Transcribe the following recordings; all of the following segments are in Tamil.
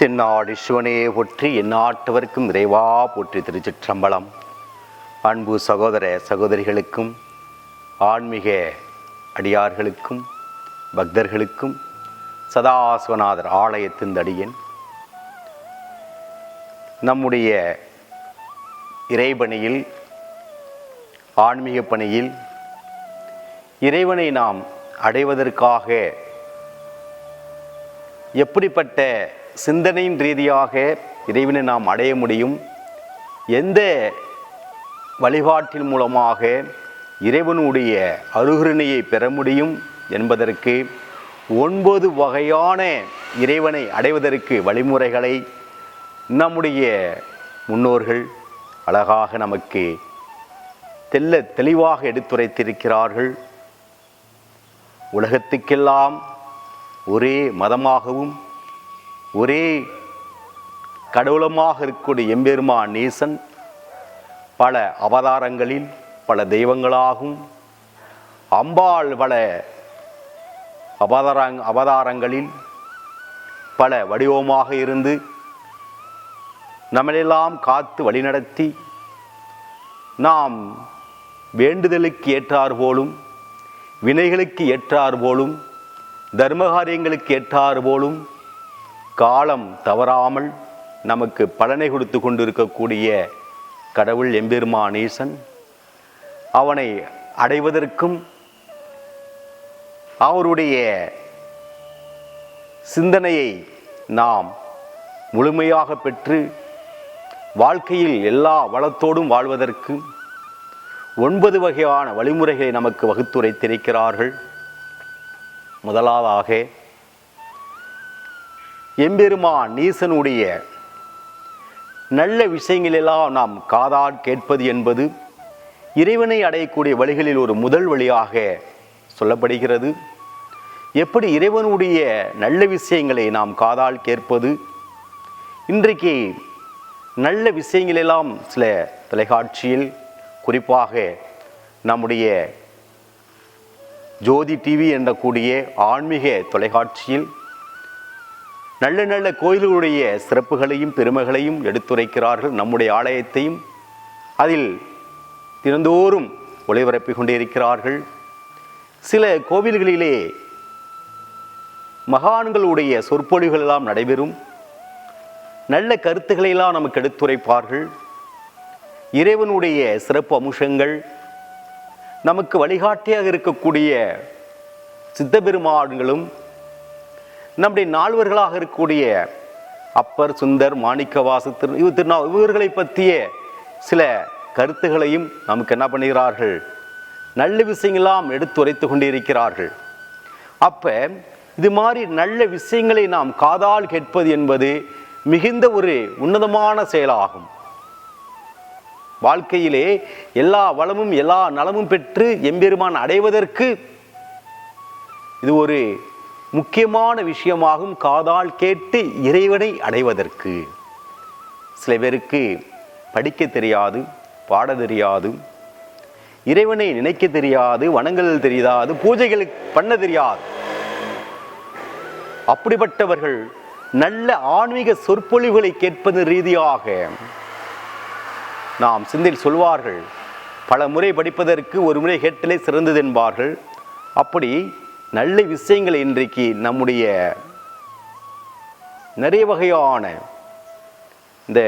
தென்னாடு சிவனையே போற்றி எந்நாட்டவருக்கும் இறைவா போற்றி திருச்சிற்றம்பலம். அன்பு சகோதர சகோதரிகளுக்கும் ஆன்மீக அடியார்களுக்கும் பக்தர்களுக்கும் சதாசிவநாதர் ஆலயத்தின் தடியன் நம்முடைய இறைபணியில் ஆன்மீக பணியில் இறைவனை நாம் அடைவதற்காக எப்படிப்பட்ட சிந்தனையின் ரீதியாக இறைவனை நாம் அடைய முடியும். எந்த வழிபாட்டின் மூலமாக இறைவனுடைய அருகுரணையை பெற முடியும் என்பதற்கு ஒன்பது வகையான இறைவனை அடைவதற்கு வழிமுறைகளை நம்முடைய முன்னோர்கள் அழகாக நமக்கு தெல்ல தெளிவாக எடுத்துரைத்திருக்கிறார்கள். உலகத்துக்கெல்லாம் ஒரே மதமாகவும் ஒரே கடவுளமாக இருக்கக்கூடிய எம்பெருமா நேசன் பல அவதாரங்களில் பல தெய்வங்களாகவும் அம்பாள் பல அவதார அவதாரங்களில் பல வடிவமாக இருந்து நம்மளெல்லாம் காத்து வழிநடத்தி நாம் வேண்டுதலுக்கு ஏற்றார் போலும் வினைகளுக்கு ஏற்றார் போலும் தர்மகாரியங்களுக்கு ஏற்றார் போலும் காலம் தவறாமல் நமக்கு பலனை கொடுத்து கொண்டிருக்கக்கூடிய கடவுள் எம்பெருமான் ஈசன். அவனை அடைவதற்கும் அவருடைய சிந்தனையை நாம் முழுமையாக பெற்று வாழ்க்கையில் எல்லா வளத்தோடும் வாழ்வதற்கு ஒன்பது வகையான வழிமுறைகளை நமக்கு வகுத்துரைத்திருக்கிறார்கள். முதலாவதாக எம்பெருமான் நீசனுடைய நல்ல விஷயங்களெல்லாம் நாம் காதால் கேட்பது என்பது இறைவனை அடையக்கூடிய வழிகளில் ஒரு முதல் வழியாக சொல்லப்படுகிறது. எப்படி இறைவனுடைய நல்ல விஷயங்களை நாம் காதால் கேட்பது? இன்றைக்கு நல்ல விஷயங்களெல்லாம் சில தொலைக்காட்சியில் குறிப்பாக நம்முடைய ஜோதி டிவி என்ற கூடிய ஆன்மீக தொலைக்காட்சியில் நல்ல நல்ல கோயில்களுடைய சிறப்புகளையும் பெருமைகளையும் எடுத்துரைக்கிறார்கள் நம்முடைய ஆலயத்தையும். அதில் தினந்தோறும் ஒளிபரப்பிக் கொண்டிருக்கிறார்கள். சில கோவில்களிலே மகான்களுடைய சொற்பொழிவுகள் எல்லாம் நடைபெறும். நல்ல கருத்துக்களை எல்லாம் நமக்கு எடுத்துரைப்பார்கள். இறைவனுடைய சிறப்பு அம்சங்கள் நமக்கு வழிகாட்டியாக இருக்கக்கூடிய சித்தபெருமான்களும் நம்முடைய நால்வர்களாக இருக்கக்கூடிய அப்பர் சுந்தர் மாணிக்கவாசு திரு திருநா இவர்களை பற்றிய சில கருத்துகளையும் நமக்கு என்ன பண்ணுகிறார்கள்? நல்ல விஷயங்களாம் எடுத்துரைத்து கொண்டிருக்கிறார்கள். அப்போ இது மாதிரி நல்ல விஷயங்களை நாம் காதால் கேட்பது என்பது மிகுந்த ஒரு உன்னதமான செயலாகும். வாழ்க்கையிலே எல்லா வளமும் எல்லா நலமும் பெற்று எம்பெருமான் அடைவதற்கு இது ஒரு முக்கியமான விஷயமாகும் காதால் கேட்டு இறைவனை அடைவதற்கு. சில பேருக்கு படிக்க தெரியாது பாட தெரியாது இறைவனை நினைக்க தெரியாது வணங்கல் தெரியாது பூஜைகள் பண்ண தெரியாது. அப்படிப்பட்டவர்கள் நல்ல ஆன்மீக சொற்பொழிவுகளை கேட்பது ரீதியாக நாம் சிந்தையில் சொல்வார்கள் பல முறை படிப்பதற்கு ஒரு முறை கேட்டலே சிறந்தது என்பார்கள். அப்படி நல்ல விஷயங்களை இன்றைக்கு நம்முடைய நிறைய வகையான இந்த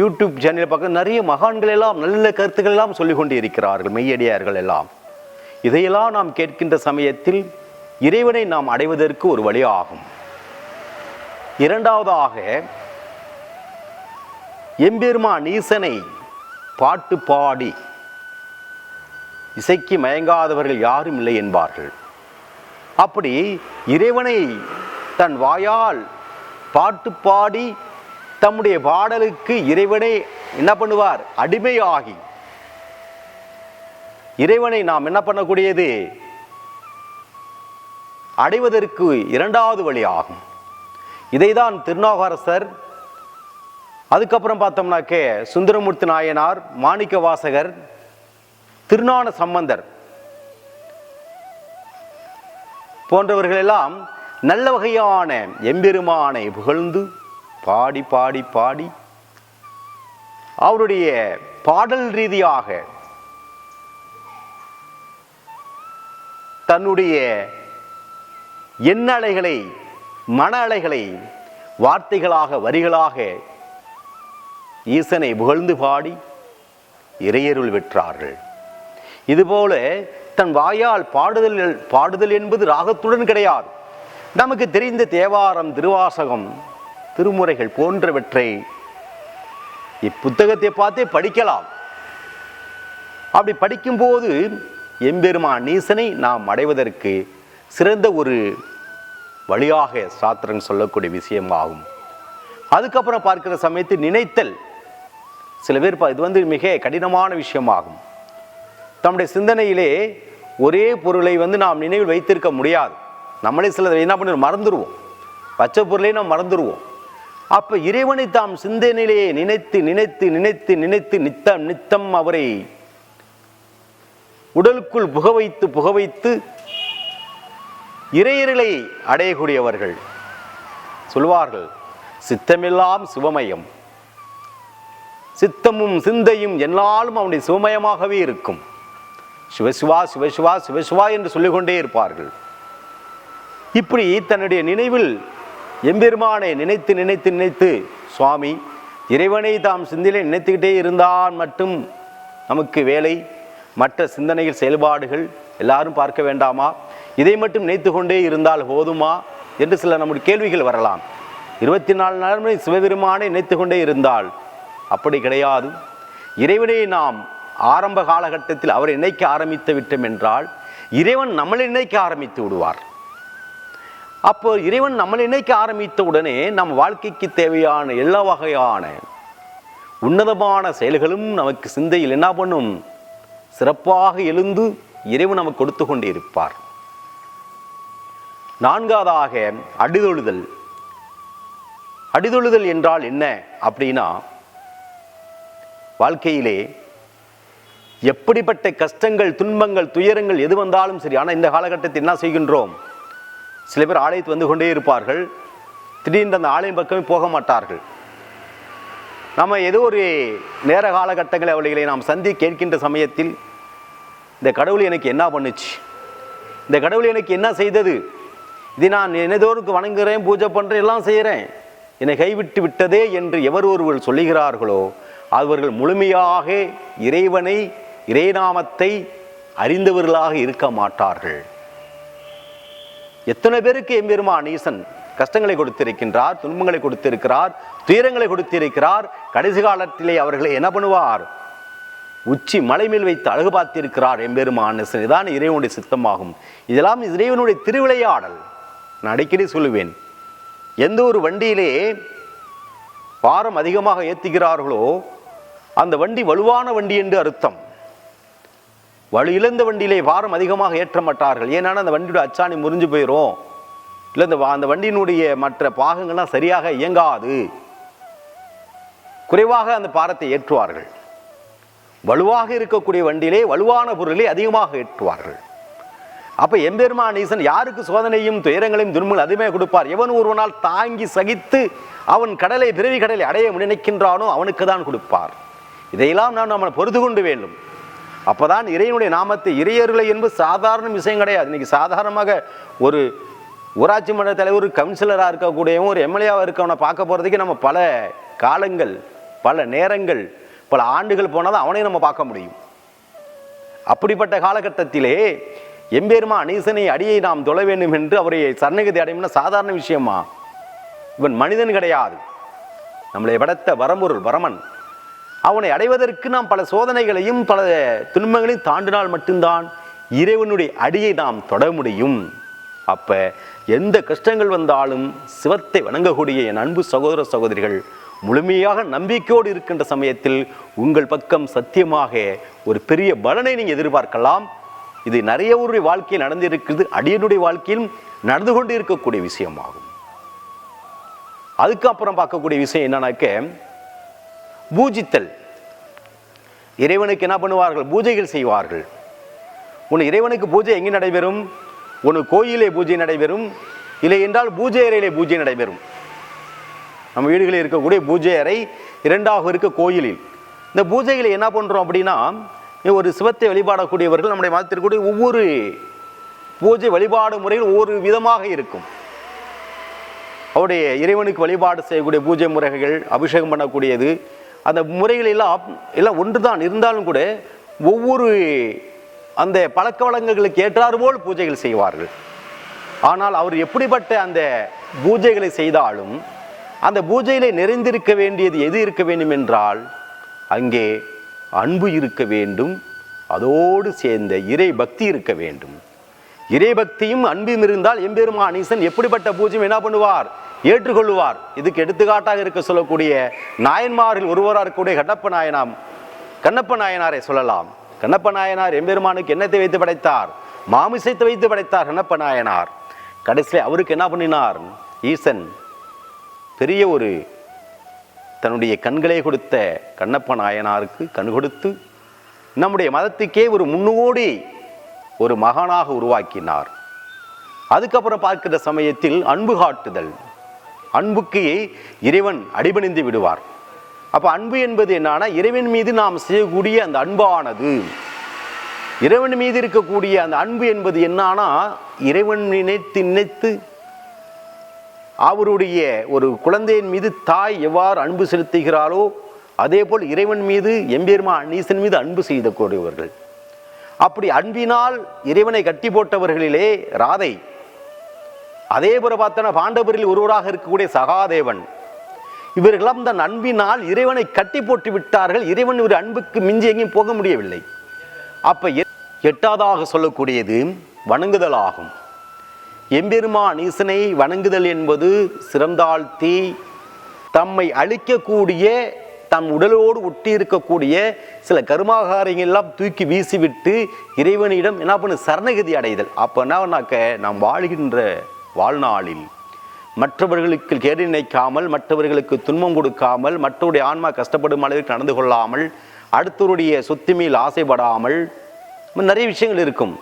யூடியூப் சேனலை பார்க்க நிறைய மகான்கள் எல்லாம் நல்ல கருத்துக்கள் எல்லாம் சொல்லிக்கொண்டு இருக்கிறார்கள் மெய்யடியார்கள் எல்லாம். இதையெல்லாம் நாம் கேட்கின்ற சமயத்தில் இறைவனை நாம் அடைவதற்கு ஒரு வழியாகும் இரண்டாவதாக எம்பெருமான் ஈசனை பாட்டு பாடி இசைக்கு மயங்காதவர்கள் யாரும் இல்லை என்பார்கள். அப்படி இறைவனை தன் வாயால் பாட்டு பாடி தம்முடைய பாடலுக்கு இறைவனை என்ன பண்ணுவார்? அடிமையாகி. இறைவனை நாம் என்ன பண்ணக்கூடியது? அடைவதற்கு இரண்டாவது வழி ஆகும் இதைதான் திருநாகரசர் அதுக்கப்புறம் பார்த்தோம்னாக்கே சுந்தரமூர்த்தி நாயனார் மாணிக்க வாசகர் திருநான சம்பந்தர் போன்றவர்கள் எல்லாம் நல்ல வகையான எம்பெருமானை புகழ்ந்து பாடி பாடி பாடி அவருடைய பாடல் ரீதியாக தன்னுடைய எண்ண அலைகளை மன அலைகளை வார்த்தைகளாக வரிகளாக ஈசனை புகழ்ந்து பாடி இறையருள் பெற்றார்கள். இதுபோல தன் வாயால் பாடுதல் பாடுதல் என்பது ராகத்துடன் கிடையாது. நமக்கு தெரிந்த தேவாரம் திருவாசகம் திருமுறைகள் போன்றவற்றை இப்புத்தகத்தை பார்த்தே படிக்கலாம். அப்படி படிக்கும்போது எம்பெருமான் நீசனை நாம் அடைவதற்கு சிறந்த ஒரு வழியாக சாத்திரன் சொல்லக்கூடிய விஷயமாகும். அதுக்கப்புறம் பார்க்கிற சமயத்தில் நினைத்தல் சில பேர் இது வந்து மிக கடினமான விஷயமாகும். தம்முடைய சிந்தனையிலே ஒரே பொருளை வந்து நாம் நினைவில் வைத்திருக்க முடியாது. நம்மளே சிலதை என்ன பண்ணி மறந்துடுவோம். பச்சை பொருளை நாம் மறந்துடுவோம். அப்போ இறைவனை தாம் சிந்தனையிலே நினைத்து நினைத்து நினைத்து நினைத்து நித்தம் நித்தம் அவரை உடலுக்குள் புக வைத்து புக வைத்து இறையர்களை அடையக்கூடியவர்கள் சொல்வார்கள் சித்தமெல்லாம் சிவமயம். சித்தமும் சிந்தையும் என்னாலும் அவனுடைய சிவமயமாகவே இருக்கும். சிவசிவா சிவசிவா சிவசிவா என்று சொல்லிக்கொண்டே இருப்பார்கள். இப்படி தன்னுடைய நினைவில் எம்பெருமானை நினைத்து நினைத்து நினைத்து சுவாமி இறைவனை தாம் சிந்தையிலே நினைத்துக்கிட்டே இருந்தால் மட்டும் நமக்கு வேலை மற்ற சிந்தனைகள் செயல்பாடுகள் எல்லாரும் பார்க்க வேண்டாமா? இதை மட்டும் நினைத்து கொண்டே இருந்தால் போதுமா? என்று சில நம்முடைய கேள்விகள் வரலாம். இருபத்தி நாலு நாள் சிவபெருமானை நினைத்து கொண்டே இருந்தால் அப்படி கிடையாது. இறைவனை நாம் ஆரம்ப காலகட்டத்தில் அவரை இணைக்க ஆரம்பித்து விட்டோம் என்றால் இறைவன் நம்மளை இணைக்க ஆரம்பித்து விடுவார்? அப்போ இறைவன் நம்மளை இணைக்க ஆரம்பித்த உடனே நம் வாழ்க்கைக்கு தேவையான எல்லா வகையான உன்னதமான செயல்களும் நமக்கு சிந்தையில் என்ன பண்ணும்? சிறப்பாக எழுந்து இறைவன் நமக்கு கொடுத்து கொண்டே இருப்பார். நான்காவதாக அடிதொழுதல். அடிதொழுதல் என்றால் என்ன அப்படின்னா வாழ்க்கையிலே எப்படிப்பட்ட கஷ்டங்கள் துன்பங்கள் துயரங்கள் எது வந்தாலும் சரி ஆனால் இந்த காலகட்டத்தில் என்ன செய்கின்றோம்? சில பேர் ஆலயத்து வந்து கொண்டே இருப்பார்கள். திடீர்னு அந்த ஆலயம் பக்கமே போக மாட்டார்கள். நம்ம ஏதோ ஒரு நேர காலகட்டங்களை அவளைகளை நாம் சந்தி கேட்கின்ற சமயத்தில் இந்த கடவுள் எனக்கு என்ன பண்ணுச்சு? இந்த கடவுள் எனக்கு என்ன செய்தது? இது நான் எனதோருக்கு வணங்குகிறேன் பூஜை பண்ணுறேன் எல்லாம் செய்கிறேன் என்னை கைவிட்டு விட்டதே என்று எவர் ஒருவர் சொல்லுகிறார்களோ அவர்கள் முழுமையாக இறைவனை இறைநாமத்தை அறிந்தவர்களாக இருக்க மாட்டார்கள். எத்தனை பேருக்கு எம்பெருமான் ஈசன் கஷ்டங்களை கொடுத்திருக்கின்றார் துன்பங்களை கொடுத்திருக்கிறார் துயரங்களை கொடுத்திருக்கிறார் கடைசி காலத்திலே அவர்களை என்ன பண்ணுவார்? உச்சி மலை மேல் வைத்து அழகு பார்த்திருக்கிறார் எம்பெருமான் ஈசன். இறைவனுடைய சித்தமாகும். இதெல்லாம் இறைவனுடைய திருவிளையாடல். நான் அடிக்கடி சொல்லுவேன் எந்த ஒரு வண்டியிலே பாரம் அதிகமாக ஏற்றுகிறார்களோ அந்த வண்டி வலுவான வண்டி என்று அர்த்தம். வலு இழந்த வண்டியிலே பாரம் அதிகமாக ஏற்ற மாட்டார்கள். ஏன்னா அந்த வண்டியோட அச்சாணி முறிஞ்சு போயிடும் இல்லை இந்த வா- அந்த வண்டியினுடைய மற்ற பாகங்கள்லாம் சரியாக இயங்காது. குறைவாக அந்த பாரத்தை ஏற்றுவார்கள். வலுவாக இருக்கக்கூடிய வண்டியிலே வலுவான பொருளை அதிகமாக ஏற்றுவார்கள். அப்போ எம்பெருமான் ஈசன் யாருக்கு சோதனையும் துயரங்களையும் துன்பங்கள் அதுமே கொடுப்பார். எவன் ஒருவனால் தாங்கி சகித்து அவன் கடலை பிறவி கடலை அடைய நினைக்கின்றானோ அவனுக்கு தான் கொடுப்பார். இதையெல்லாம் நாம் நம்ம பொறுத்து கொண்டு வேண்டும். அப்போதான் இறைவனுடைய நாமத்தை இறையர்களை என்பது சாதாரண விஷயம் கிடையாது. இன்றைக்கி சாதாரணமாக ஒரு ஊராட்சி மன்ற தலைவர் கவுன்சிலராக இருக்கக்கூடியவன் ஒரு எம்எல்ஏவாக இருக்கவனை பார்க்க போகிறதுக்கு நம்ம பல காலங்கள் பல நேரங்கள் பல ஆண்டுகள் போனால் தான் அவனையும் நம்ம பார்க்க முடியும். அப்படிப்பட்ட காலகட்டத்திலே எம்பெருமா அனீசனை அடியை நாம் தொழ வேண்டும் என்று அவரை சரணகதி அடையும்னா சாதாரண விஷயமா? இவன் மனிதன் கிடையாது. நம்மளை படைத்த வரம்பொருள் வரமன். அவனை அடைவதற்கு நாம் பல சோதனைகளையும் பல துன்பங்களையும் தாண்டினால் மட்டும்தான் இறைவனுடைய அடியை நாம் தொட முடியும். அப்போ எந்த கஷ்டங்கள் வந்தாலும் சிவத்தை வணங்கக்கூடிய என் அன்பு சகோதர சகோதரிகள் முழுமையாக நம்பிக்கையோடு இருக்கின்ற சமயத்தில் உங்கள் பக்கம் சத்தியமாக ஒரு பெரிய பலனை நீங்கள் எதிர்பார்க்கலாம். இது நிறைய ஒரு வாழ்க்கையில் நடந்திருக்கிறது. அடியனுடைய வாழ்க்கையிலும் நடந்து கொண்டு இருக்கக்கூடிய விஷயமாகும். அதுக்கப்புறம் பார்க்கக்கூடிய விஷயம் என்னன்னாக்க பூஜித்தல் இறைவனுக்கு என்ன பண்ணுவார்கள்? பூஜைகள் செய்வார்கள். உன் இறைவனுக்கு பூஜை எங்கே நடைபெறும்? உன் கோயிலே பூஜை நடைபெறும். இல்லை என்றால் பூஜை அறையிலே பூஜை நடைபெறும். நம்ம வீடுகளில் இருக்கக்கூடிய பூஜை அறை இரண்டாக இருக்க கோயிலில். இந்த பூஜைகளை என்ன பண்ணுறோம் அப்படின்னா ஒரு சிவத்தை வழிபாடக்கூடியவர்கள் நம்முடைய மதத்திற்குடைய ஒவ்வொரு பூஜை வழிபாடு முறையில் ஒவ்வொரு விதமாக இருக்கும். அவருடைய இறைவனுக்கு வழிபாடு செய்யக்கூடிய பூஜை முறைகள் அபிஷேகம் பண்ணக்கூடியது அந்த முறைகள் எல்லாம் எல்லாம் ஒன்று தான் இருந்தாலும் கூட ஒவ்வொரு அந்த பழக்க வழக்கங்களுக்கு ஏற்றாறுபோல் பூஜைகள் செய்வார்கள். ஆனால் அவர் எப்படிப்பட்ட அந்த பூஜைகளை செய்தாலும் அந்த பூஜையிலே நிறைந்திருக்க வேண்டியது எது இருக்க வேண்டும் என்றால் அங்கே அன்பு இருக்க வேண்டும். அதோடு சேர்ந்த இறை பக்தி இருக்க வேண்டும். இறை பக்தியும் அன்பும் இருந்தால் எம்பெருமான் ஈசன் எப்படிப்பட்ட பூஜையும் என்ன பண்ணுவார்? ஏற்றுக்கொள்வார் இதுக்கு எடுத்துக்காட்டாக இருக்க சொல்லக்கூடிய நாயன்மாரில் ஒருவராக இருக்கக்கூடிய கண்ணப்ப நாயனாம் கண்ணப்ப நாயனாரை சொல்லலாம். கண்ணப்ப நாயனார் எம்பெருமானுக்கு என்னத்தை வைத்து படைத்தார்? மாமிசத்தை வைத்து படைத்தார் கண்ணப்ப நாயனார். கடைசியில் அவருக்கு என்ன பண்ணினார்? ஈசன் பெரிய ஒரு தன்னுடைய கண்களை கொடுத்த கண்ணப்ப நாயனாருக்கு கண் கொடுத்து நம்முடைய மதத்துக்கே ஒரு முன்னோடி ஒரு மகானாக உருவாக்கினார். அதுக்கப்புறம் பார்க்கிற சமயத்தில் அன்பு காட்டுதல். அன்புக்கு இறைவன் அடிபணிந்து விடுவார். அப்போ அன்பு என்பது என்னன்னா இறைவன் மீது நாம் செய்யக்கூடிய அந்த அன்பானது. இறைவன் மீது இருக்கக்கூடிய அந்த அன்பு என்பது என்னன்னா இறைவன் நினைத்து நினைத்து அவருடைய ஒரு குழந்தையின் மீது தாய் எவ்வாறு அன்பு செலுத்துகிறாரோ அதே போல் இறைவன் மீது எம்பெருமா நீசன் மீது அன்பு செய்தக்கூடியவர்கள் அப்படி அன்பினால் இறைவனை கட்டி போட்டவர்களிலே ராதை அதே போல பார்த்தோன்னா பாண்டவரில் ஒருவராக இருக்கக்கூடிய சகாதேவன். இவர்களெல்லாம் அந்த அன்பினால் இறைவனை கட்டி போட்டு விட்டார்கள். இறைவன் ஒரு அன்புக்கு மிஞ்சி எங்கேயும் போக முடியவில்லை. அப்ப எட்டாவதாக சொல்லக்கூடியது வணங்குதல் ஆகும் எம்பெருமான் ஈசனை வணங்குதல் என்பது சிறந்தாழ்த்தி தம்மை அழிக்கக்கூடிய தம் உடலோடு ஒட்டி இருக்கக்கூடிய சில கருமாகாரங்கள் எல்லாம் தூக்கி வீசிவிட்டு இறைவனிடம் என்ன பண்ணு சரணகதி அடைதல். அப்போ என்னன்னாக்க நாம் வாழ்கின்ற வாழ்நாளில். மற்றவர்களுக்கு கேடு நினைக்காமல் மற்றவர்களுக்கு துன்பம் கொடுக்காமல் மற்றவருடைய ஆன்மா கஷ்டப்படும் அளவிற்கு நடந்து கொள்ளாமல் அடுத்தவருடைய சொத்து மேல் ஆசைப்படாமல் நிறைய விஷயங்கள் இருக்கும்.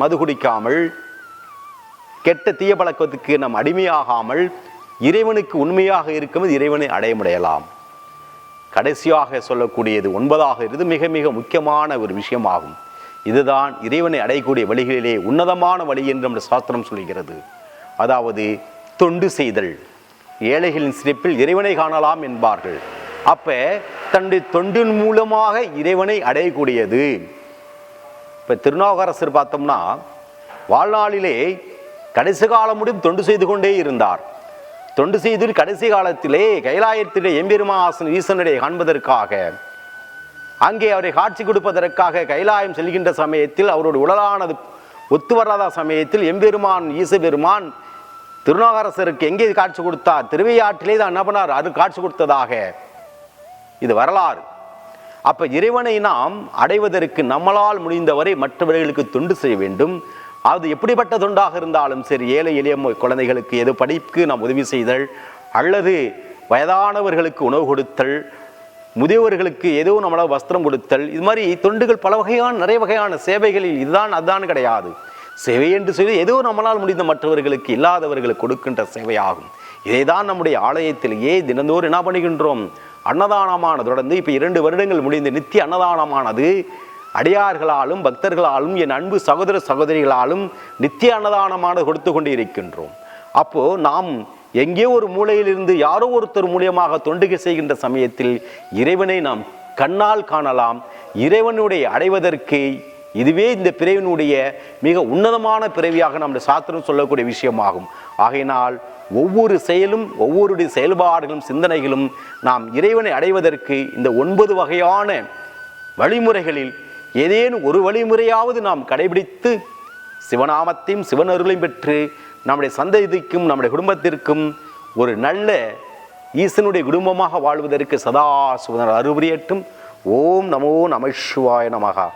மது குடிக்காமல் கெட்ட தீய பழக்கத்துக்கு நாம் அடிமையாகாமல் இறைவனுக்கு உண்மையாக இருக்கும்போது இறைவனை அடைய முடியலாம் கடைசியாக சொல்லக்கூடியது ஒன்பதாக இருந்து மிக மிக முக்கியமான ஒரு விஷயமாகும். இதுதான் இறைவனை அடையக்கூடிய வழிகளிலே உன்னதமான வழி என்று நம்முடைய சாஸ்திரம் சொல்கிறது. அதாவது தொண்டு செய்தல். ஏழைகளின் சிரிப்பில் இறைவனை காணலாம் என்பார்கள். அப்ப தன்னுடைய தொண்டின் மூலமாக இறைவனை அடையக்கூடியது. இப்ப திருநாவுக்கரசர் பார்த்தோம்னா வாழ்நாளிலே கடைசி காலம் முடியும் தொண்டு செய்து கொண்டே இருந்தார். தொண்டு செய்து கடைசி காலத்திலே கைலாயத்திலே எம்பெருமாசன் ஈசனுடைய காண்பதற்காக அங்கே அவரை காட்சி கொடுப்பதற்காக கைலாயம் செல்கின்ற சமயத்தில் அவருடைய உடலானது ஒத்து வராத சமயத்தில் எம்பெருமான் ஈசபெருமான் திருநாகரசருக்கு எங்கே காட்சி கொடுத்தார்? திருவையாற்றிலே தான் என்ன பண்ணார்? அது காட்சி கொடுத்ததாக. இது வரலாறு. அப்ப இறைவனை நாம் அடைவதற்கு நம்மளால் முடிந்தவரை மற்றவர்களுக்கு தொண்டு செய்ய வேண்டும். அது எப்படிப்பட்ட தொண்டாக இருந்தாலும் சரி ஏழை எளிய குழந்தைகளுக்கு எது படிப்புக்கு நாம் உதவி செய்தல் அல்லது வயதானவர்களுக்கு உணவு கொடுத்தல் முதியவர்களுக்கு ஏதோ நம்மளால் வஸ்திரம் கொடுத்தல் இது மாதிரி தொண்டுகள் பல வகையான நிறைய வகையான சேவைகளில் இதுதான் அதுதான் கிடையாது. சேவை என்று சொல்லி ஏதோ நம்மளால் முடிந்த மற்றவர்களுக்கு இல்லாதவர்களுக்கு கொடுக்கின்ற சேவையாகும். இதை தான் நம்முடைய ஆலயத்திலேயே தினந்தோறும் என்ன பண்ணுகின்றோம்? அன்னதானமானது. தொடர்ந்து இப்போ இரண்டு வருடங்கள் முடிந்து நித்திய அன்னதானமானது. அடியார்களாலும் பக்தர்களாலும் என் அன்பு சகோதர சகோதரிகளாலும் நித்திய அன்னதானமானது கொடுத்து கொண்டு இருக்கின்றோம். அப்போது நாம் எங்கே ஒரு மூலையிலிருந்து யாரோ ஒருத்தர் மூலியமாக தொண்டுகை செய்கின்ற சமயத்தில் இறைவனை நாம் கண்ணால் காணலாம். இறைவனுடைய அடைவதற்கு இதுவே இந்த பிறவினுடைய மிக உன்னதமான பிறவியாக நம்முடைய சாஸ்திரம் சொல்லக்கூடிய விஷயமாகும். ஆகையினால் ஒவ்வொரு செயலும் ஒவ்வொருடைய செயல்பாடுகளும் சிந்தனைகளும் நாம் இறைவனை அடைவதற்கு இந்த ஒன்பது வகையான வழிமுறைகளில் ஏதேனும் ஒரு வழிமுறையாவது நாம் கடைபிடித்து சிவநாமத்தையும் சிவனருளையும் பெற்று நம்முடைய சந்ததிக்கும் நம்முடைய குடும்பத்திற்கும் ஒரு நல்ல ஈசனுடைய குடும்பமாக வாழ்வதற்கு சதா சுதனர் அறுபுரியட்டும் ஓம் நமோ நம சிவாய நமகா.